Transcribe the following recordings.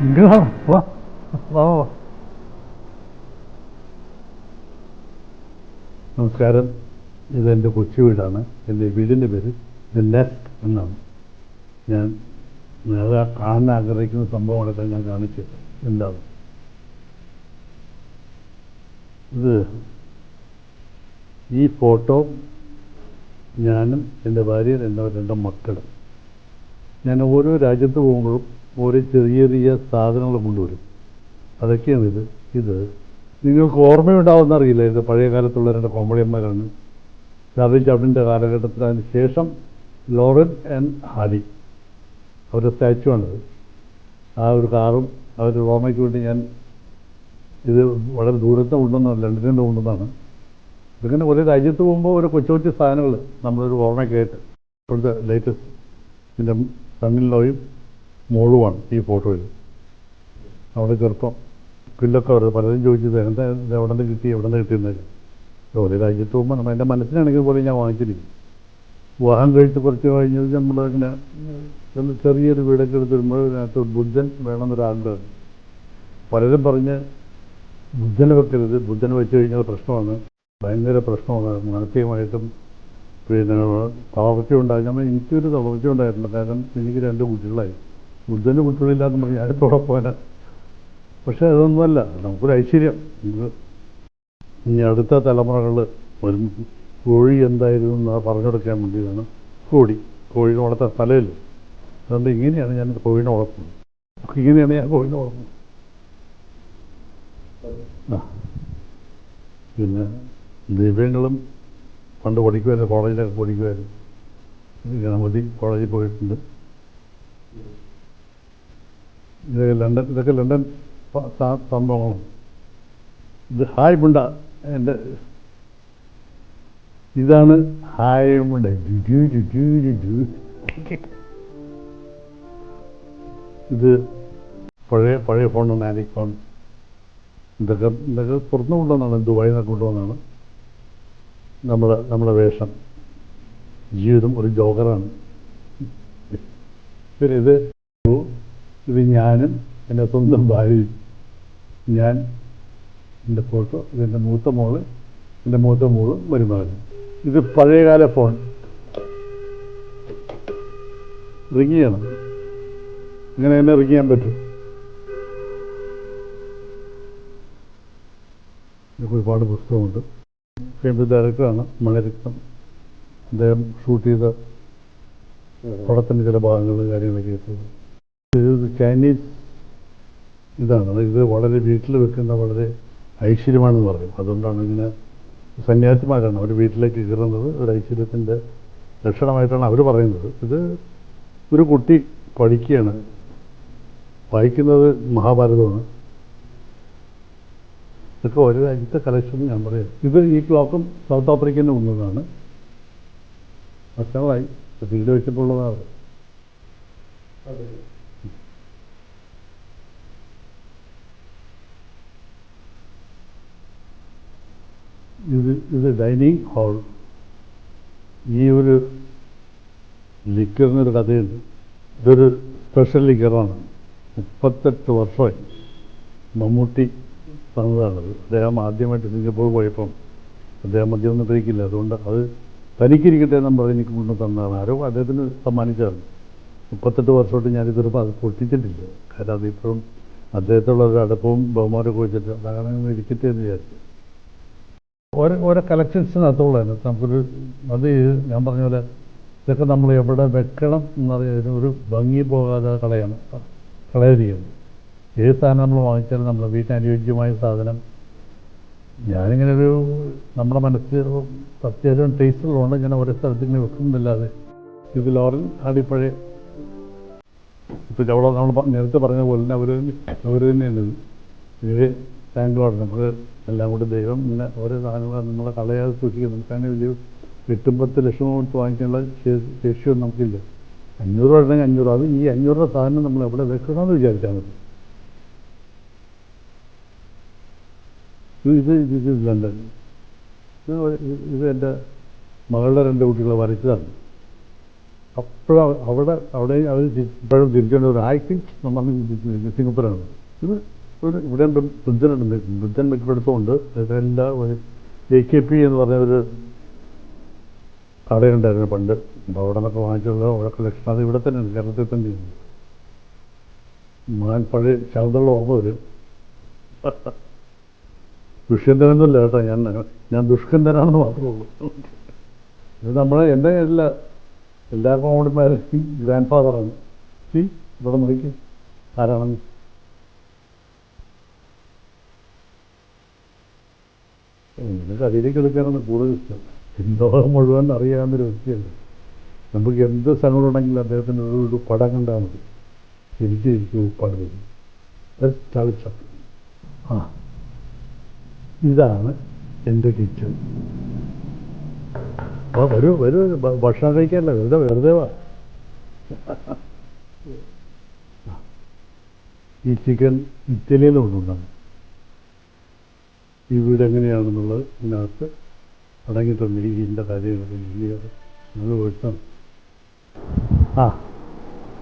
ആ ഇങ്ങനെയാണോ വാ വാ വാ നമസ്കാരം ഇതെന്റെ കൊച്ചു വീടാണ്. എന്റെ വീടിന്റെ പേര് ദ എന്നാണ്. ഞാൻ നേരെ കാണാൻ ആഗ്രഹിക്കുന്ന സംഭവങ്ങളൊക്കെ ഞാൻ കാണിച്ചു എന്താണ് ഇത് ഈ ഫോട്ടോ ഞാനും എന്റെ ഭാര്യയും എന്റെ രണ്ട് മക്കളും. ഞാൻ ഓരോ രാജ്യത്ത് പോകുമ്പോഴും ഓരോ ചെറിയ ചെറിയ സാധനങ്ങൾ കൊണ്ടുവരും അതൊക്കെയാണ് ഇത്. ഇത് നിങ്ങൾക്ക് ഓർമ്മയുണ്ടാവുമെന്ന് അറിയില്ല. ഇത് പഴയ കാലത്തുള്ള രണ്ട് കോമഡിയന്മാരാണ്. ചാർലി ചാപ്ലിന്റെ കാലഘട്ടത്തിൽ അതിന് ശേഷം ലോറൻ ആൻഡ് ഹാലി അവരുടെ സ്റ്റാച്ചു ആണിത് ആ ഒരു കാറും അവർ റോമയ്ക്ക് വേണ്ടി ഞാൻ ഇത് വളരെ ദൂരത്ത് ഉണ്ടെന്നാണ് ലണ്ടനിൽ ഉണ്ടെന്നാണ് ഇതിങ്ങനെ ഒരു രാജ്യത്ത് പോകുമ്പോൾ ഒരു കൊച്ചു കൊച്ചു സാധനങ്ങൾ നമ്മളൊരു ഓർമ്മയ്ക്കായിട്ട്. ഇപ്പോഴത്തെ ലേറ്റസ്റ്റ് ഇതിന്റെ തമിഴിലോയും മോളുമാണ് ഈ ഫോട്ടോയിൽ. അവിടെ ചെറുപ്പം കില്ലൊക്കെ വരുന്നത് പലരും ചോദിച്ചത് എന്താ എവിടെ നിന്ന് കിട്ടി എവിടെ നിന്ന് കിട്ടിയെന്നത് ഒരു രാജ്യത്ത് പോകുമ്പോൾ നമ്മൾ എന്റെ മനസ്സിനാണെങ്കിൽ പോലും ഞാൻ വാങ്ങിച്ചിരിക്കും. വിവാഹം കഴിച്ച് കുറച്ച് കഴിഞ്ഞത് നമ്മൾ ഇങ്ങനെ ചെറിയൊരു വീടൊക്കെ എടുത്ത് വരുമ്പോൾ അതിനകത്ത് ബുദ്ധൻ വേണമെന്നൊരാഗ്രഹം പലരും പറഞ്ഞ് ബുദ്ധനെ വെക്കരുത് ബുദ്ധനെ വെച്ച് കഴിഞ്ഞാൽ പ്രശ്നമാണ്. ഭയങ്കര പ്രശ്നമാണ്. മാനസികമായിട്ടും പിന്നെ തളർച്ച ഉണ്ടായി നമ്മൾ എനിക്കൊരു തളർച്ച ഉണ്ടായിട്ടുണ്ട് കാരണം എനിക്ക് രണ്ട് കുട്ടികളായി. ബുദ്ധന് കുട്ടികളില്ലാന്ന് പറഞ്ഞ് ഞാനത്തോടെ പോകാൻ പക്ഷേ അതൊന്നുമല്ല നമുക്കൊരു ഐശ്വര്യം. ഇനി അടുത്ത തലമുറകൾ വരും കോഴി എന്തായിരുന്നു എന്ന് പറഞ്ഞു കൊടുക്കാൻ വേണ്ടിയാണ് കോഴി. കോഴിനെ വളർത്താൻ സ്ഥലമില്ല. അതുകൊണ്ട് ഇങ്ങനെയാണ് ഞാൻ കോഴിനെ വളർത്തുന്നത്. ഇങ്ങനെയാണ് ഞാൻ കോഴിനെ വളർത്തുന്നത്. പിന്നെ ദിവ്യങ്ങളും പണ്ട് പഠിക്കുമായിരുന്നു കോളേജിലൊക്കെ പഠിക്കുമായിരുന്നു ഗണപതി കോളേജിൽ പോയിട്ടുണ്ട്. ഇതൊക്കെ ലണ്ടൻ ഇതൊക്കെ ലണ്ടൻ പ- സ- സംഭവങ്ങളാണ്. ഇത് ഹായ് മുണ്ട എന്റെ ഇതാണ് ഹായ് മുണ്ട. ഇത് പഴയ പഴയ ഫോണാണ് ആനിക് ഫോൺ ഇതൊക്കെ ഇതൊക്കെ പുറത്തു കൊണ്ടുവന്നാണ് ദുബായിൽ നിന്നൊക്കെ കൊണ്ടുവന്നാണ്. നമ്മുടെ നമ്മുടെ വേഷം. ജീവിതം ഒരു ജോക്കറാണ്. പിന്നെ ഇത് ഇത് ഞാനും എന്റെ സ്വന്തം ഭാര്യയും ഞാൻ എന്റെ ഫോട്ടോ ഇതെന്റെ മൂത്ത മോൾ എന്റെ മൂത്ത മോളും മരുമകൻ ഇത് പഴയകാല ഫോൺ. റിങ് ചെയ്യണം. ഇങ്ങനെ തന്നെ റിങ് ചെയ്യാൻ പറ്റും. ഒരുപാട് പുസ്തകമുണ്ട്. ഫേമസ് ഡയറക്ടറാണ് മണിരത്നം. അദ്ദേഹം ഷൂട്ട് ചെയ്ത പടത്തിന്റെ ചില ഭാഗങ്ങൾ കാര്യങ്ങളൊക്കെ എത്തുന്നത് ഇത് ചൈനീസ് ഇതാണ്. ഇത് വളരെ വീട്ടിൽ വെക്കുന്ന വളരെ ഐശ്വര്യമാണെന്ന് പറയും. അതുകൊണ്ടാണ് ഇങ്ങനെ സന്യാസിമാരാണ് അവർ വീട്ടിലേക്ക് കയറുന്നത്. ഒരു ഐശ്വര്യത്തിന്റെ ലക്ഷണമായിട്ടാണ് അവർ പറയുന്നത്. ഇത് ഒരു കുട്ടി പഠിക്കുകയാണ്. വായിക്കുന്നത് മഹാഭാരതമാണ്. ഇതൊക്കെ ഒരു രാജ്യത്തെ കളക്ഷൻ ഞാൻ പറയാം. ഇത് ഈ ക്ലോക്കും സൗത്ത് ആഫ്രിക്കയിൽ നിന്ന് വന്നതാണ് വർഷങ്ങളായി വെച്ചിട്ടുള്ളതാണ്. വെച്ചപ്പോൾ ഇത് ഇത് ഡൈനിങ് ഹാൾ ഈ ഒരു ലിക്കറിനൊരു കഥയുണ്ട്. ഇതൊരു സ്പെഷ്യൽ ലിക്കറാണ് മുപ്പത്തെട്ട് വർഷമായി മമ്മൂട്ടി തന്നതാണത് അദ്ദേഹം ആദ്യമായിട്ട് സിംഗപ്പൂർ പോയപ്പം അദ്ദേഹം മദ്യമൊന്നും കഴിക്കില്ല. അതുകൊണ്ട് അത് തനിക്കിരിക്കട്ടെ എന്ന് പറഞ്ഞ് എനിക്ക് കൊണ്ടു തന്നതാണ്. ആരോ അദ്ദേഹത്തിന് സമ്മാനിച്ചതാണ്. മുപ്പത്തെട്ട് വർഷമായിട്ട് ഞാനിതൊരു അത് പൊട്ടിച്ചിട്ടില്ല. കാരണം അതിപ്പോഴും അദ്ദേഹത്തുള്ള ഒരു അടുപ്പവും ബഹുമാനമൊക്കെ വെച്ചിട്ട് അതാണ് ഇരിക്കട്ടെ എന്ന് വിചാരിച്ചു. ഓരോ ഓരോ കളക്ഷൻസിനകത്തുള്ളതാണ് നമുക്കൊരു അത് ഞാൻ പറഞ്ഞ പോലെ ഇതൊക്കെ നമ്മൾ എവിടെ വെക്കണം എന്നറിയാൻ ഒരു ഭംഗി പോകാതെ കളയാണ്. കളയരുത്. ഏത് സാധനം നമ്മൾ വാങ്ങിച്ചാലും നമ്മൾ വീട്ടിന് അനുയോജ്യമായ സാധനം. ഞാനിങ്ങനെ ഒരു നമ്മുടെ മനസ്സിൽ പ്രത്യേകം ടേസ്റ്റ് ഉള്ളതുകൊണ്ട് ഞാൻ ഓരോ സ്ഥലത്ത് ഇങ്ങനെ വെക്കുന്നില്ലാതെ. ഇത് ലോറൻ ആടിപ്പഴയ ഇപ്പം അവിടെ നമ്മൾ നേരത്തെ പറഞ്ഞ പോലെ തന്നെ അവർ അവർ തന്നെയാണ് ഇത് ഇത് ലോഡ് നമുക്ക് എല്ലാം കൂടി ദൈവം. ഇങ്ങനെ ഓരോ സാധനങ്ങളും നമ്മളെ കളയാതെ സൂക്ഷിക്കുന്നു. നമുക്ക് അങ്ങനെ വലിയ എട്ടും പത്ത് ലക്ഷം കൊടുത്ത് വാങ്ങിക്കാനുള്ള ശേഷിയൊന്നും നമുക്കില്ല. അഞ്ഞൂറ് രൂപ ഉണ്ടെങ്കിൽ അഞ്ഞൂറ് അത് ഈ അഞ്ഞൂറ് രൂപ സാധനം നമ്മൾ എവിടെ വെക്കണമെന്ന് വിചാരിച്ചാൽ മതി. ഇത് ഇത് ലണ്ടൻ ഇത് എന്റെ മകളുടെ രണ്ട് കുട്ടികളെ വരച്ചതാണ്. അപ്പോഴും അവിടെ അവിടെ അവർ ഇപ്പോഴും തിരിച്ചുകൊണ്ട് ഐ തിങ്ക് നമ്മൾ സിംഗപ്പൂരാണ്. ഇത് ഇവിടെ വൃദ്ധനുണ്ട് വൃദ്ധൻ മിക്കപ്പെടുത്തുമുണ്ട് എല്ലാ എ കെ പി എന്ന് പറഞ്ഞ ഒരു കടയുണ്ടായിരുന്നു പണ്ട്. അവിടെ നിന്നൊക്കെ വാങ്ങിച്ചുള്ള അവിടെ കളക്ഷൻ അത് ഇവിടെ തന്നെ കേരളത്തിൽ തന്നെ മാൻ പഴയ ശബ്ദമുള്ള ഓർമ്മ വരും. ദുഷ്യന്തനൊന്നുമില്ല കേട്ടോ. ഞാൻ ഞാൻ ദുഷ്കന്ധനാണെന്ന് മാത്രമേ ഉള്ളൂ. ഇത് നമ്മളെ എന്റെ എല്ലാ എല്ലാ കോമഡിമാരും ഗ്രാൻഡ് ഫാദറാണ് സി ഇവിടെ നോക്കി ആരാണെന്ന്? എനിക്ക് അതിലേക്ക് എടുക്കാനാണ് കൂടുതൽ ഇഷ്ടം. ലോകം മുഴുവൻ അറിയാവുന്നൊരു വ്യക്തിയല്ല. നമുക്ക് എന്ത് സങ്കടമുണ്ടെങ്കിലും അദ്ദേഹത്തിന്റെ ഒരു പടം കണ്ടാൽ മതി. ചിരിച്ചിരിക്കൂ എനിക്ക് പടം ആ. ഇതാണ് എന്റെ കിച്ചൺ. ആ വരൂ വരൂ. ഭക്ഷണം കഴിക്കാനല്ല? വെറുതെ വെറുതെ വാ. ഈ ചിക്കൻ ഇറ്റലിയിൽ കൊണ്ടുണ്ടാകും ഈ വീട് എങ്ങനെയാണെന്നുള്ളത് ഇതിനകത്ത് അടങ്ങിയിട്ടുണ്ട് ഈ ഇതിന്റെ കാര്യങ്ങൾ നിങ്ങൾ വെട്ടാം ആ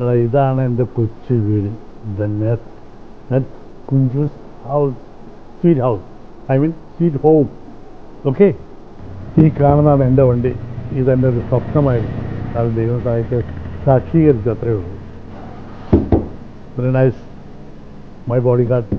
എടാ ഇതാണ് എന്റെ കൊച്ചു വീട്. The net Kunjoos house sweet house I mean sweet home okay ഈ കാണുന്നതാണ് എന്റെ വണ്ടി. ഇതെന്റെ ഒരു സ്വപ്നമായിരുന്നു. അത് ദൈവം സഹായിച്ച് സാക്ഷീകരിച്ചു അത്രയേ ഉള്ളൂ. Very nice my bodyguard